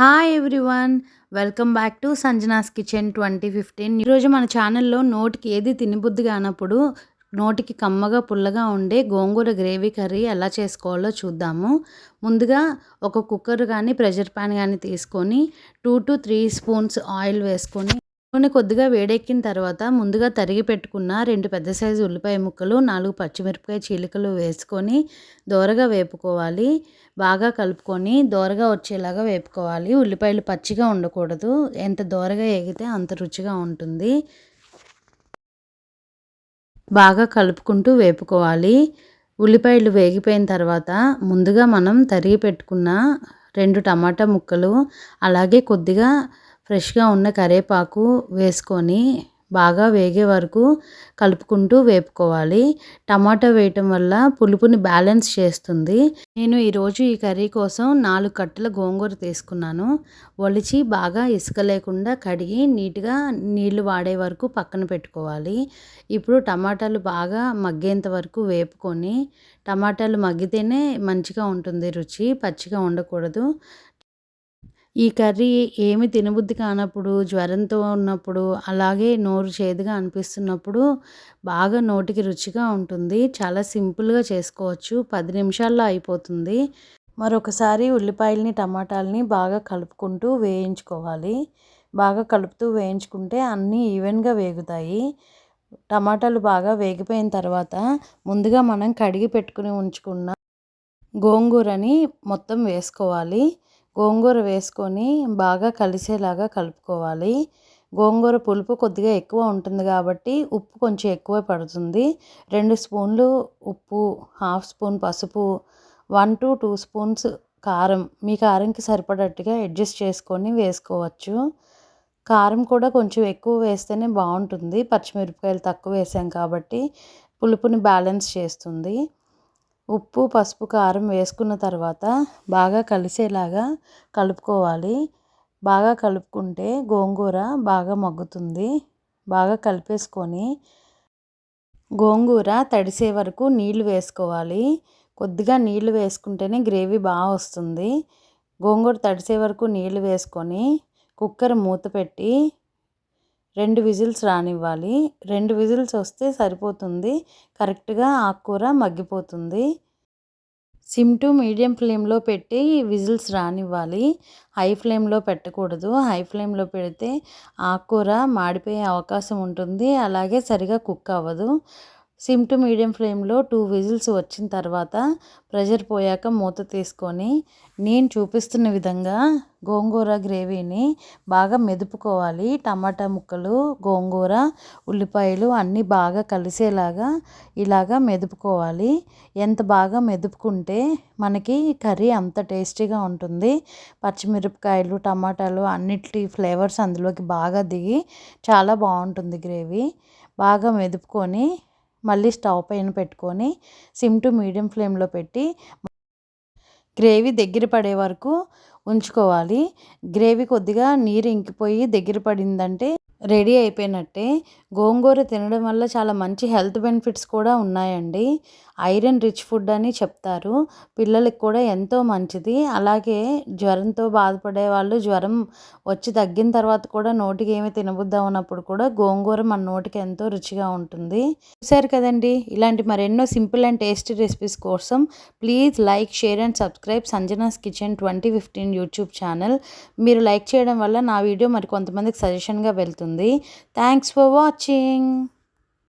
Hi everyone welcome back to Sanjana's kitchen twenty fifteen ఈరోజు మన ఛానల్లో నోటికి ఏది తినబుద్ధి కానప్పుడు నోటికి కమ్మగా పుల్లగా ఉండే గోంగూర గ్రేవీ కర్రీ ఎలా చేసుకోవాలో చూద్దాము. ముందుగా ఒక కుక్కర్ కానీ ప్రెషర్ ప్యాన్ కానీ తీసుకొని two to three spoons oil వేసుకొని నూనె కొద్దిగా వేడెక్కిన తర్వాత ముందుగా తరిగి పెట్టుకున్న రెండు పెద్ద సైజు ఉల్లిపాయ ముక్కలు నాలుగు పచ్చిమిరపకాయ చీలికలు వేసుకొని దోరగా వేపుకోవాలి. బాగా కలుపుకొని దోరగా వచ్చేలాగా వేపుకోవాలి. ఉల్లిపాయలు పచ్చిగా ఉండకూడదు. ఎంత దోరగా ఎగితే అంత రుచిగా ఉంటుంది. బాగా కలుపుకుంటూ వేపుకోవాలి. ఉల్లిపాయలు వేగిపోయిన తర్వాత ముందుగా మనం తరిగి పెట్టుకున్న రెండు టమాటా ముక్కలు అలాగే కొద్దిగా ఫ్రెష్గా ఉన్న కరివేపాకు వేసుకొని బాగా వేగే వరకు కలుపుకుంటూ వేపుకోవాలి. టమాటా వేయటం వల్ల పులుపుని బ్యాలెన్స్ చేస్తుంది. నేను ఈరోజు ఈ కర్రీ కోసం నాలుగు కట్టల గోంగూర తీసుకున్నాను. ఒలిచి బాగా ఇసుక లేకుండా కడిగి నీట్గా నీళ్ళు వాడే వరకు పక్కన పెట్టుకోవాలి. ఇప్పుడు టమాటాలు బాగా మగ్గేంత వరకు వేపుకొని టమాటాలు మగ్గితేనే మంచిగా ఉంటుంది రుచి పచ్చిగా ఉండకూడదు. ఈ కర్రీ ఏమి తినబుద్ధి కానప్పుడు జ్వరంతో ఉన్నప్పుడు అలాగే నోరు చేదుగా అనిపిస్తున్నప్పుడు బాగా నోటికి రుచిగా ఉంటుంది. చాలా సింపుల్గా చేసుకోవచ్చు. పది నిమిషాల్లో అయిపోతుంది. మరొకసారి ఉల్లిపాయలని టమాటాలని బాగా కలుపుకుంటూ వేయించుకోవాలి. బాగా కలుపుతూ వేయించుకుంటే అన్నీ ఈవెన్గా వేగుతాయి. టమాటాలు బాగా వేగిపోయిన తర్వాత ముందుగా మనం కడిగి పెట్టుకుని ఉంచుకున్న గోంగూరని మొత్తం వేసుకోవాలి. గోంగూర వేసుకొని బాగా కలిసేలాగా కలుపుకోవాలి. గోంగూర పులుపు కొద్దిగా ఎక్కువ ఉంటుంది కాబట్టి ఉప్పు కొంచెం ఎక్కువ పడుతుంది. రెండు స్పూన్లు ఉప్పు హాఫ్ స్పూన్ పసుపు వన్ టు టూ స్పూన్స్ కారం. మీ కారంకి సరిపడట్టుగా అడ్జస్ట్ చేసుకొని వేసుకోవచ్చు. కారం కూడా కొంచెం ఎక్కువ వేస్తేనే బాగుంటుంది. పచ్చిమిరపకాయలు తక్కువ వేసాం కాబట్టి పులుపుని బ్యాలెన్స్ చేస్తుంది. ఉప్పు పసుపు కారం వేసుకున్న తర్వాత బాగా కలిసేలాగా కలుపుకోవాలి. బాగా కలుపుకుంటే గోంగూర బాగా మగ్గుతుంది. బాగా కలిపేసుకొని గోంగూర తడిసే వరకు నీళ్ళు వేసుకోవాలి. కొద్దిగా నీళ్ళు వేసుకుంటేనే గ్రేవీ బాగా వస్తుంది. గోంగూర తడిసే వరకు నీళ్ళు వేసుకొని కుక్కర్ మూత పెట్టి రెండు విజిల్స్ రానివ్వాలి. రెండు విజిల్స్ వస్తే సరిపోతుంది. కరెక్ట్గా ఆకుకూర మగ్గిపోతుంది. సిమ్ టు మీడియం ఫ్లేమ్లో పెట్టి విజిల్స్ రానివ్వాలి. హై ఫ్లేమ్లో పెట్టకూడదు. హై ఫ్లేమ్లో పెడితే ఆకుకూర మాడిపోయే అవకాశం ఉంటుంది. అలాగే సరిగా కుక్ అవ్వదు. సిమ్ టు మీడియం ఫ్లేమ్లో టూ విజిల్స్ వచ్చిన తర్వాత ప్రెషర్ పోయాక మూత తీసుకొని నేను చూపిస్తున్న విధంగా గోంగూర గ్రేవీని బాగా మెదుపుకోవాలి. టమాటా ముక్కలు గోంగూర ఉల్లిపాయలు అన్నీ బాగా కలిసేలాగా ఇలాగా మెదుపుకోవాలి. ఎంత బాగా మెదుపుకుంటే మనకి కర్రీ అంత టేస్టీగా ఉంటుంది. పచ్చిమిరపకాయలు టమాటాలు అన్నిటి ఫ్లేవర్స్ అందులోకి బాగా దిగి చాలా బాగుంటుంది గ్రేవీ. బాగా మెదుపుకొని మళ్ళీ స్టవ్ పైన పెట్టుకొని సిమ్ టు మీడియం ఫ్లేమ్లో పెట్టి గ్రేవీ దగ్గర పడే వరకు ఉంచుకోవాలి. గ్రేవీ కొద్దిగా నీరు ఇంకిపోయి దగ్గర పడిందంటే రెడీ అయిపోయినట్టే గోంగూర తినడం వల్ల చాలా మంచి హెల్త్ బెనిఫిట్స్ కూడా ఉన్నాయండి. ఐరన్ రిచ్ ఫుడ్ అని చెప్తారు. పిల్లలకి కూడా ఎంతో మంచిది. అలాగే జ్వరంతో బాధపడే వాళ్ళు జ్వరం వచ్చి తగ్గిన తర్వాత కూడా నోటికి ఏమి తినబుద్దా ఉన్నప్పుడు కూడా గోంగూర మన నోటికి ఎంతో రుచిగా ఉంటుంది. చూసారు కదండి? ఇలాంటి మరెన్నో సింపుల్ అండ్ టేస్టీ రెసిపీస్ కోసం please like share and subscribe Sanjana's kitchen twenty fifteen YouTube channel. మీరు లైక్ చేయడం వల్ల నా వీడియో మరి కొంతమందికి సజెషన్గా వెళ్తుంది. Thanks for watching.